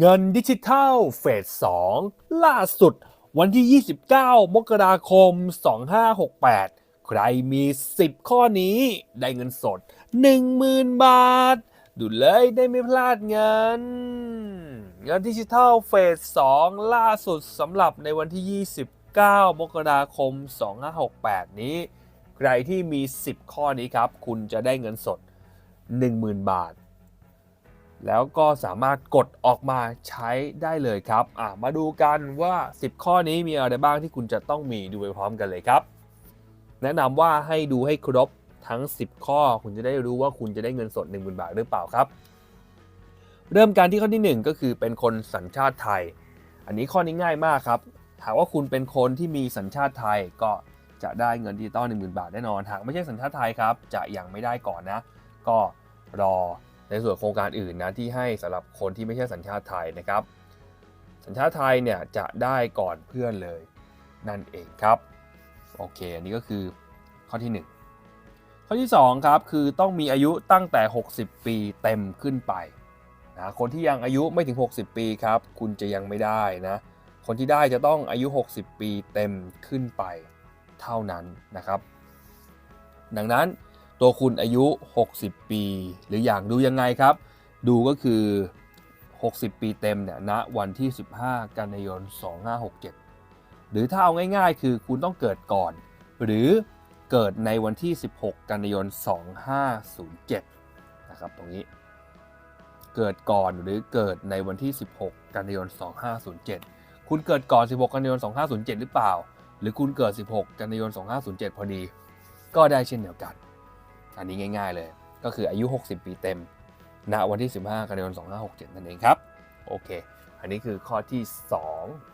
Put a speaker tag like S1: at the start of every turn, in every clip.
S1: เงินดิจิทัลเฟส 2 ล่าสุดวันที่ 29 มกราคม 2568 ใครมี 10 ข้อนี้ได้เงินสด 10,000 บาท ดูเลยได้ไม่พลาดเงิน เงินดิจิทัลเฟส 2 ล่าสุดสำหรับในวันที่ 29 มกราคม 2568 นี้ ใครที่มี 10 ข้อนี้ครับ คุณจะได้เงินสด 10,000 บาท แล้วก็สามารถกดออกมาใช้ได้เลยครับมาดูกันว่า 10 ข้อนี้มีอะไรบ้างที่คุณจะต้องมีดูไปพร้อมกันเลยครับ แนะนำว่าให้ดูให้ครบทั้ง 10 ข้อ คุณจะได้รู้ว่าคุณจะได้เงินสด 10,000 บาทหรือเปล่าครับ เริ่มการที่ข้อที่ 1 ก็คือเป็นคนสัญชาติไทย อันนี้ข้อนี้ง่ายมากครับ หากว่าคุณเป็นคนที่มีสัญชาติไทยก็จะได้เงินดิจิตอล10,000 บาทแน่นอน หากไม่ใช่สัญชาติไทยครับ จะยังไม่ได้ก่อนนะ ก็รอ ในส่วนโครงการอื่นนะที่ให้สำหรับคนที่ไม่ใช่สัญชาติไทยนะครับ สัญชาติไทยเนี่ยจะได้ก่อนเพื่อนเลยนั่นเองครับโอเคอันนี้ก็คือข้อที่ 1 ข้อที่2ครับคือต้องมีอายุตั้งแต่ 60 ปีเต็มขึ้นไปนะคนที่ยังอายุไม่ถึง 60 ปีครับ คุณจะยังไม่ได้นะคนที่ได้จะต้องอายุ 60 ปีเต็มขึ้นไปเท่านั้นนะครับ ดังนั้น ตัวคุณอายุ 60 ปี หรืออย่างดูยังไงครับ ดูก็คือ 60 ปีเต็มเนี่ยณวันที่ 15 กันยายน 2567 หรือถ้าเอาง่ายๆ คือคุณต้องเกิดก่อน หรือเกิดในวันที่ 16 กันยายน 2507 นะครับตรงนี้ เกิดก่อนหรือเกิดในวันที่ 16 กันยายน 2507 คุณเกิดก่อน 16 กันยายน 2507 หรือเปล่า หรือคุณเกิด 16 กันยายน 2507 พอดี ก็ได้เช่นเดียวกัน อันนี้ง่าย ๆ เลย ก็คืออายุ 60 ปีเต็ม ณ วันที่ 15 กันยายน 2567 นั่นเองครับ โอเค อันนี้คือข้อที่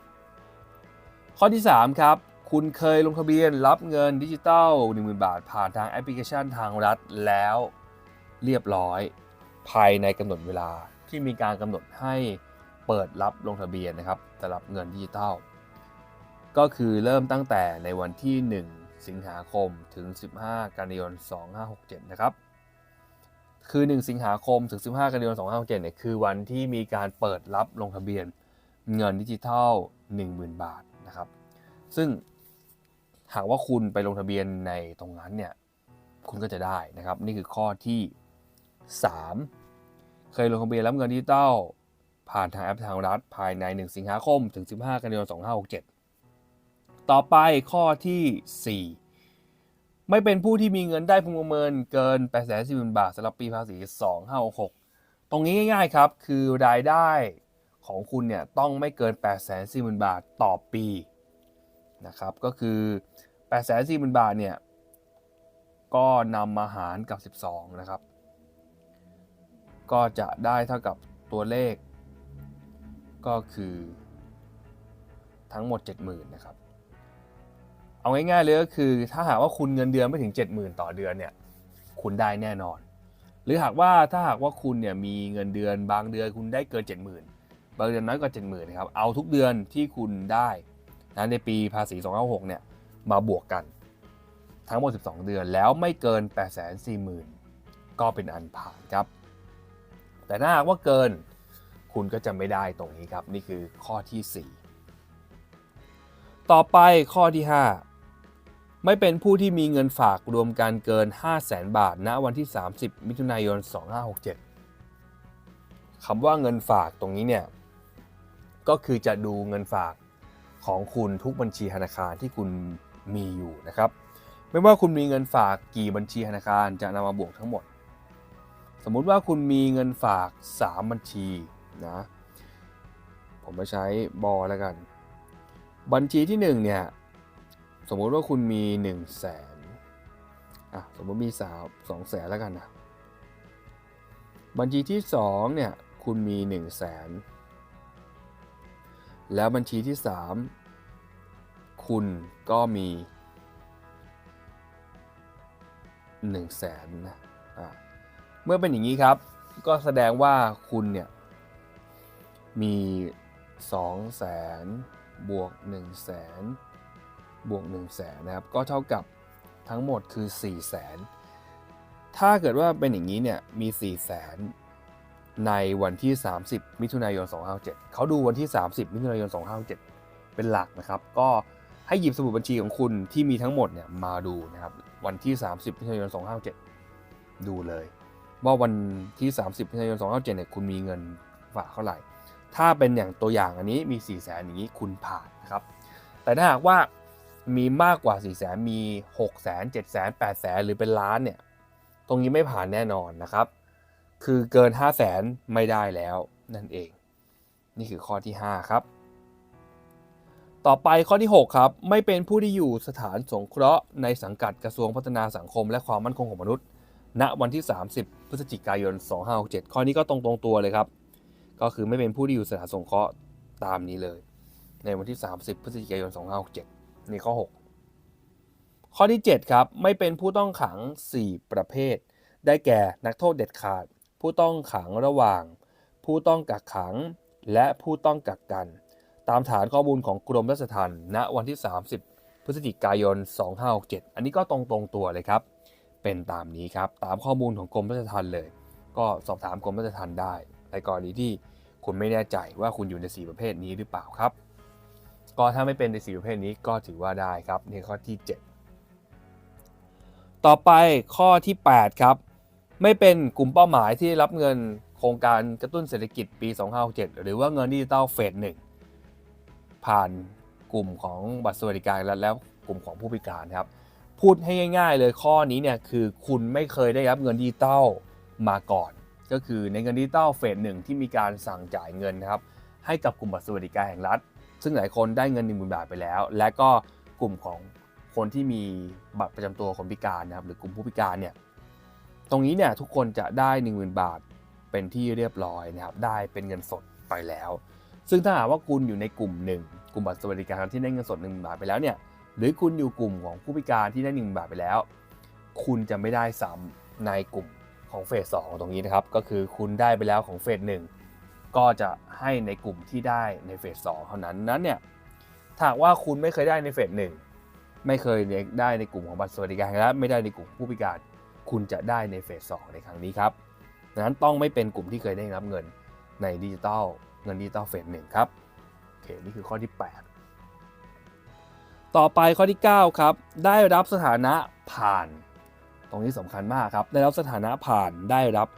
S1: 2 ข้อที่ 3 ครับ คุณเคยลงทะเบียนรับเงินดิจิตอล10,000 บาท ผ่านทางแอปพลิเคชันทางรัฐแล้วเรียบร้อย ภายในกำหนดเวลาที่มีการกำหนดให้เปิดรับลงทะเบียนนะครับสำหรับเงินดิจิตอลก็คือเริ่มตั้งแต่ในวันที่ 1 สิงหาคมถึง 15 กันยายน 2567 นะครับ คือ 1 สิงหาคมถึง 15 กันยายน 2567 เนี่ย คือวันที่มีการเปิดรับลงทะเบียนเงินดิจิทัล 10,000 บาทนะครับ ซึ่งหากว่าคุณไปลงทะเบียนในตรงนั้นเนี่ย คุณก็จะได้นะครับ นี่คือข้อที่ 3 เคยลงทะเบียนรับเงินดิจิทัลผ่านทางแอปทางรัฐภายใน 1 สิงหาคมถึง 15 กันยายน 2567 ต่อไปข้อที่ 4 ไม่เป็นผู้ที่มีเงินได้พึงประเมินเกิน8 4 0 0 0 0บาทสำหรับปีภาษี2566ตรงนี้ง่ายๆครับ คือรายได้ของคุณเนี่ยต้องไม่เกิน 8 4 0 0 0 0 บาทต่อปีนะครับก็คือ 8 4 0 0 0 0 บาทเนี่ยก็นำมาหารกับ 12 นะครับ ก็จะได้เท่ากับตัวเลข ก็คือทั้งหมด 70,000 นะครับ เอาง่ายๆเลยก็คือ ถ้าหากว่าคุณเงินเดือนไม่ถึง 70,000 ต่อเดือนเนี่ยคุณได้แน่นอน หรือหากว่าถ้าหากว่าคุณเนี่ยมีเงินเดือนบางเดือนคุณได้เกิน 70,000 บางเดือนน้อยกว่า 70,000นะครับเอาทุกเดือนที่คุณได้นะในปีภาษี256เนี่ยมาบวกกัน ทั้งหมด 12 เดือนแล้วไม่เกิน 840,000 ก็เป็นอันผ่านครับ แต่ถ้าหากว่าเกินคุณก็จะไม่ได้ตรงนี้ครับ นี่คือข้อที่ 4 ต่อไปข้อที่ 5 ไม่เป็นผู้ที่มีเงินฝากรวมกันเกิน 5 0 0แสนบาท ณ วันที่ 30 มิถุนายน 2567คำว่าเงินฝากตรงนี้เนี่ย ก็คือจะดูเงินฝากของคุณทุกบัญชีธนาคารที่คุณมีอยู่นะครับ ไม่ว่าคุณมีเงินฝากกี่บัญชีธนาคารจะนำมาบวกทั้งหมด สมมุติว่าคุณมีเงินฝาก 3 บัญชีนะ ผมมาใช้บอแล้วกัน บัญชีที่1เนี่ย สมมุติว่าคุณมี1 0 0 0 0แสนอะสมมติมีสาวสองแสนแล้วกันนะบัญชีที่2เนี่ยคุณมี1 0 0 0 0แสนแล้วบัญชีที่ 3 คุณก็มี1 0 0 0 0แสนนะอะเมื่อเป็นอย่างนี้ครับ ก็แสดงว่าคุณเนี่ยมี2 0 0แสนบวก1 0 0 0 0แสน บวก1 0 0 0 0แสนนะครับ ก็เท่ากับทั้งหมดคือ 4 0 0แสนถ้าเกิดว่าเป็นอย่างนี้เนี่ยมี 4 0 0แสนในวันที่ 30 มิถุนายน 2567เขาดูวันที่ 30 มิถุนายน 2567เป็นหลักนะครับ ก็ให้หยิบสมุดบัญชีของคุณที่มีทั้งหมดเนี่ยมาดูนะครับวันที่ 30 มิถุนายน 2567ดูเลย ว่าวันที่ 30 มิถุนายน 2567เนี่ยคุณมีเงินฝากเท่าไหร่ ถ้าเป็นอย่างตัวอย่างอันนี้มี 4 0 0แสนอย่างนี้คุณผ่านนะครับ แต่ถ้าหากว่า มีมากกว่า4 0 0แสนมี6 0แสน7 0 0แสน8 0 0แสนหรือเป็นล้านเนี่ย ตรงนี้ไม่ผ่านแน่นอนนะครับ คือเกิน 5 0 0แสนไม่ได้แล้วนั่นเอง นี่คือข้อที่ 5 ครับ ต่อไปข้อที่ 6 ครับ ไม่เป็นผู้ที่อยู่สถานสงเคราะห์ในสังกัดกระทรวงพัฒนาสังคม และความมั่นคงของมนุษย์ ณวันที่ 30 พฤศจิกายน 2567 ข้อนี้ก็ตรงตรงตัวเลยครับ ก็คือไม่เป็นผู้ที่อยู่สถานสงเคราะห์ตามนี้เลย ในวันที่ 30 พฤศจิกายน 2567 นี่ข้อ 6 ข้อที่ 7 ครับ ไม่เป็นผู้ต้องขัง 4 ประเภท ได้แก่นักโทษเด็ดขาด ผู้ต้องขังระหว่าง ผู้ต้องกักขัง และผู้ต้องกักกัน ตามฐานข้อมูลของกรมราชทัณฑ์ณวันที่ 30 พฤศจิกายน 2567 อันนี้ก็ตรงตรงตัวเลยครับ เป็นตามนี้ครับ ตามข้อมูลของกรมราชทัณฑ์เลย ก็สอบถามกรมราชทัณฑ์ได้ในกรณีที่คุณไม่แน่ใจว่าคุณอยู่ใน 4 ประเภทนี้หรือเปล่าครับ ก็ถ้าไม่เป็นใน4ประเภทนี้ก็ถือว่าได้ครับในข้อที่ 7 ต่อไปข้อที่ 8 ครับ ไม่เป็นกลุ่มเป้าหมายที่รับเงินโครงการกระตุ้นเศรษฐกิจปี 2567 หรือว่าเงินดิจิตอลเฟสหนึ่งผ่านกลุ่มของบัตรสวัสดิการและแล้วกลุ่มของผู้พิการครับ พูดให้ง่าย ๆ เลยข้อนี้เนี่ยคือคุณไม่เคยได้รับเงินดิจิตอลมาก่อน ก็คือในเงินดิจิตอลเฟสหนึ่งที่มีการสั่งจ่ายเงินนะครับให้กับกลุ่มบัตรสวัสดิการแห่งรัฐ ซึ่งหลายคนได้เงิน 1 0,000 บาทไปแล้ว และก็กลุ่มของคนที่มีบัตรประจำตัวคนพิการนะครับหรือกลุ่มผู้พิการเนี่ยตรงนี้เนี่ยทุกคนจะได้ 10,000 บาทเป็นที่เรียบร้อยนะครับได้เป็นเงินสดไปแล้ว ซึ่งถ้าหากว่าคุณอยู่ในกลุ่มหนึ่งกลุ่มบัตรสวัสดิการที่ได้เงินสด1 0,000 บาทไปแล้วเนี่ยหรือคุณอยู่กลุ่มของผู้พิการที่ได้ 1 0,000 บาทไปแล้ว คุณจะไม่ได้ซ้ำในกลุ่มของเฟสสองตรงนี้นะครับก็คือคุณได้ไปแล้วของเฟสหนึ่ง ก็จะให้ในกลุ่มที่ได้ในเฟสสองเท่านั้นนั้นเนี่ยถ้าว่าคุณไม่เคยได้ในเฟสหนึ่งไม่เคยได้ในกลุ่มของบัตรสวัสดิการและไม่ได้ในกลุ่มผู้พิการ คุณจะได้ในเฟสสองในครั้งนี้ครับดังนั้นต้องไม่เป็นกลุ่มที่เคยได้รับเงินในดิจิตอลเงินดิจิตอลเฟสหนึ่งครับโอเคนี่คือข้อที่ 8 ต่อไปข้อที่ 9 ครับ ได้รับสถานะผ่าน ตรงนี้สำคัญมากครับ ได้รับสถานะผ่านได้รับ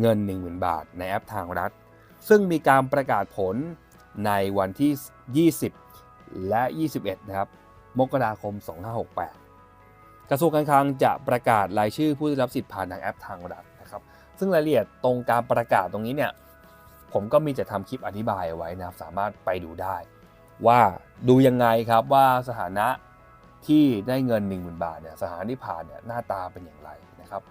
S1: เงิน 10,000 บาท ในแอปทางรัฐ ซึ่งมีการประกาศผลในวันที่ 20 และ 21 นะครับ มกราคม 2568 กระทรวงการคลังจะประกาศรายชื่อผู้ได้รับสิทธิ์ผ่านทางแอปทางรัฐนะครับ ซึ่งรายละเอียดตรงการประกาศตรงนี้เนี่ย ผมก็มีจะทำคลิปอธิบายไว้นะครับ สามารถไปดูได้ ว่าดูยังไงครับว่าสถานะที่ได้เงิน 10,000 บาทเนี่ยสถานที่ผ่านเนี่ยหน้าตาเป็นอย่างไรนะครับ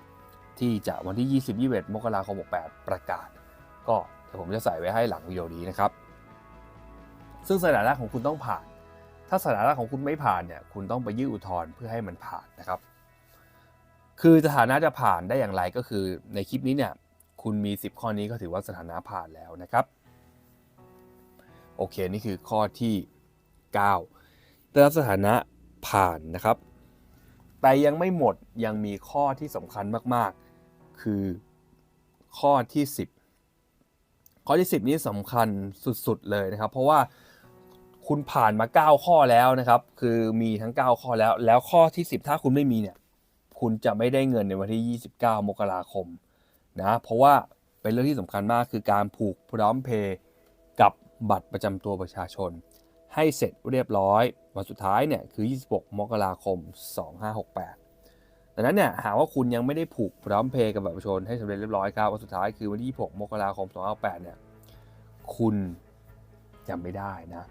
S1: ที่จะวันที่ 20 21 มกราคม 68 ประกาศ ก็ เดี๋ยวผมจะใส่ไว้ให้หลังวิดีโอนี้นะครับ ซึ่งสถานะของคุณต้องผ่าน ถ้าสถานะของคุณไม่ผ่านเนี่ยคุณต้องไปยื่นอุทธรณ์เพื่อให้มันผ่านนะครับ คือสถานะจะผ่านได้อย่างไรก็คือในคลิปนี้เนี่ยคุณมี 10 ข้อนี้ก็ถือว่าสถานะผ่านแล้วนะครับ โอเคนี่คือข้อที่ 9 ได้รับสถานะผ่านนะครับ แต่ยังไม่หมดยังมีข้อที่สำคัญมากๆ คือข้อที่ 10 ข้อที่ 10 นี้สำคัญสุดๆเลยนะครับ เพราะว่าคุณผ่านมา 9 ข้อแล้วนะครับ คือมีทั้ง 9 ข้อแล้ว แล้วข้อที่ 10 ถ้าคุณไม่มีเนี่ย คุณจะไม่ได้เงินในวันที่ 29 มกราคมนะ เพราะว่าเป็นเรื่องที่สำคัญมากคือการผูกพร้อมเพย์กับบัตรประจำตัวประชาชน ให้เสร็จเรียบร้อย วันสุดท้ายเนี่ยคือ 26 มกราคม 2568 ดังนั้นเนี่ยหากว่าคุณยังไม่ได้ผูกพร้อมเพย์กับบัตรประชาชนให้สำเร็จเรียบร้อยครับวันสุดท้ายคือวันที่ 26 มกราคม2568เนี่ย คุณยังไม่ได้นะ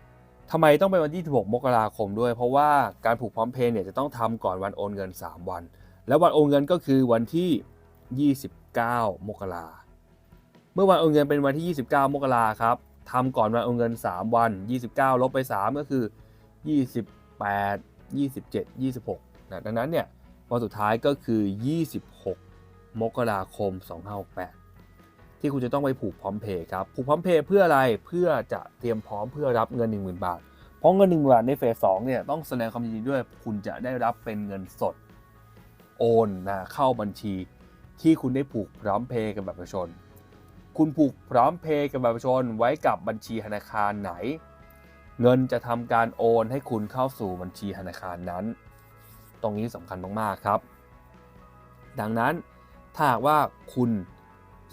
S1: ทำไมต้องเป็นวันที่6มกราคมด้วย เพราะว่าการผูกพร้อมเพย์เนี่ยจะต้องทำก่อนวันโอนเงิน 3 วัน แล้ววันโอนเงินก็คือวันที่ 29 มกราเมื่อวันโอนเงินเป็นวันที่ 29 มกราครับทำก่อนวันโอนเงิน 3 วัน 29 ลบไป 3 ก็คือ 28 27 26นะดังนั้นเนี่ย วันสุดท้ายก็คือ 26 มกราคม 2568 ที่คุณจะต้องไปผูกพร้อมเพย์ครับ ผูกพร้อมเพย์เพื่ออะไร เพื่อจะเตรียมพร้อมเพื่อรับเงิน 10,000 บาท เพราะเงิน 10,000 บาทในเฟส2เนี่ยต้องแสดงความยินดีด้วย คุณจะได้รับเป็นเงินสดโอนนะเข้าบัญชีที่คุณได้ผูกพร้อมเพย์กับบัตรประชาชน คุณผูกพร้อมเพย์กับบัตรประชาชนไว้กับบัญชีธนาคารไหน เงินจะทำการโอนให้คุณเข้าสู่บัญชีธนาคารนั้น ตรงนี้สำคัญมากๆครับ ดังนั้นถ้าหากว่าคุณ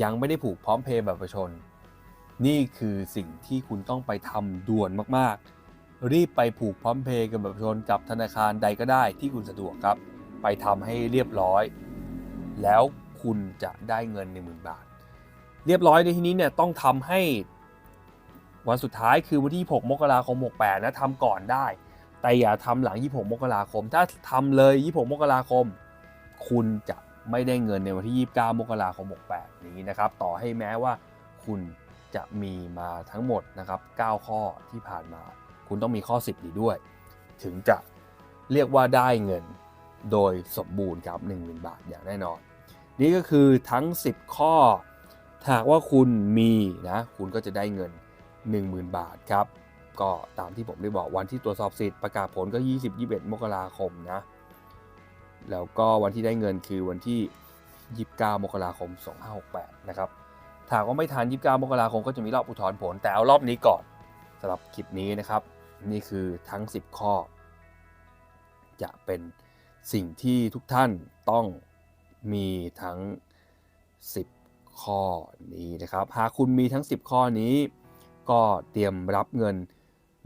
S1: ยังไม่ได้ผูกพร้อมเพย์แบบประชาชนนี่คือสิ่งที่คุณต้องไปทำด่วนมากๆ รีบไปผูกพร้อมเพย์กับแบบประชาชนกับธนาคารใดก็ได้ที่คุณสะดวกครับ ไปทำให้เรียบร้อย แล้วคุณจะได้เงิน 1 0,000 บาท เรียบร้อยในที่นี้เนี่ยต้องทำให้วันสุดท้ายคือวันที่ 6 มกราคม 68 นะทำก่อนได้ แต่อย่าทำหลัง 26 มกราคม ถ้าทำเลย 26 มกราคม คุณจะไม่ได้เงินในวันที่ 29 มกราคม 68 นี้นะครับ ต่อให้แม้ว่าคุณจะมีมาทั้งหมดนะครับ 9 ข้อที่ผ่านมา คุณต้องมีข้อ 10นี้ด้วย ถึงจะเรียกว่าได้เงินโดยสมบูรณ์ครับ10,000 บาทอย่างแน่นอน นี่ก็คือทั้ง 10 ข้อถ้าหากว่าคุณมีนะ คุณก็จะได้เงิน 10,000 บาทครับ ก็ตามที่ผมได้บอกวันที่ตรวจสอบสิทธิ์ประกาศผลก็ 20-21 มกราคมนะ แล้วก็วันที่ได้เงินคือวันที่ 29 มกราคม 2568 นะครับถ้าหากว่าไม่ทัน 29 มกราคมก็จะมีรอบอุทธรณ์ผล แต่เอารอบนี้ก่อนสำหรับคลิปนี้นะครับ นี่คือทั้ง 10 ข้อ จะเป็นสิ่งที่ทุกท่านต้องมีทั้ง 10 ข้อนี้นะครับ หากคุณมีทั้ง 10 ข้อนี้ ก็เตรียมรับเงิน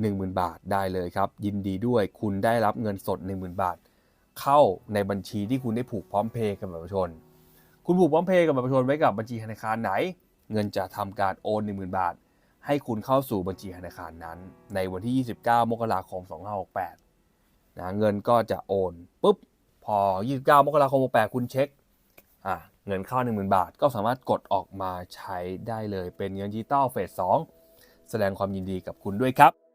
S1: 10,000 บาทได้เลยครับ ยินดีด้วยคุณได้รับเงินสด 10,000 บาท เข้าในบัญชีที่คุณได้ผูกพร้อมเพย์กับบัตรประชาชน คุณผูกพร้อมเพย์กับบัตรประชาชนไว้กับบัญชีธนาคารไหน เงินจะทำการโอน 10,000 บาท ให้คุณเข้าสู่บัญชีธนาคารนั้น ในวันที่ 29 มกราคม 2568นะเงินก็จะโอนปุ๊บพอ 29 มกราคม 68 คุณเช็คอะเงินเข้า 10,000 บาท ก็สามารถกดออกมาใช้ได้เลย เป็นเงินดิจิตอลเฟส2แสดงความยินดีกับคุณด้วยครับ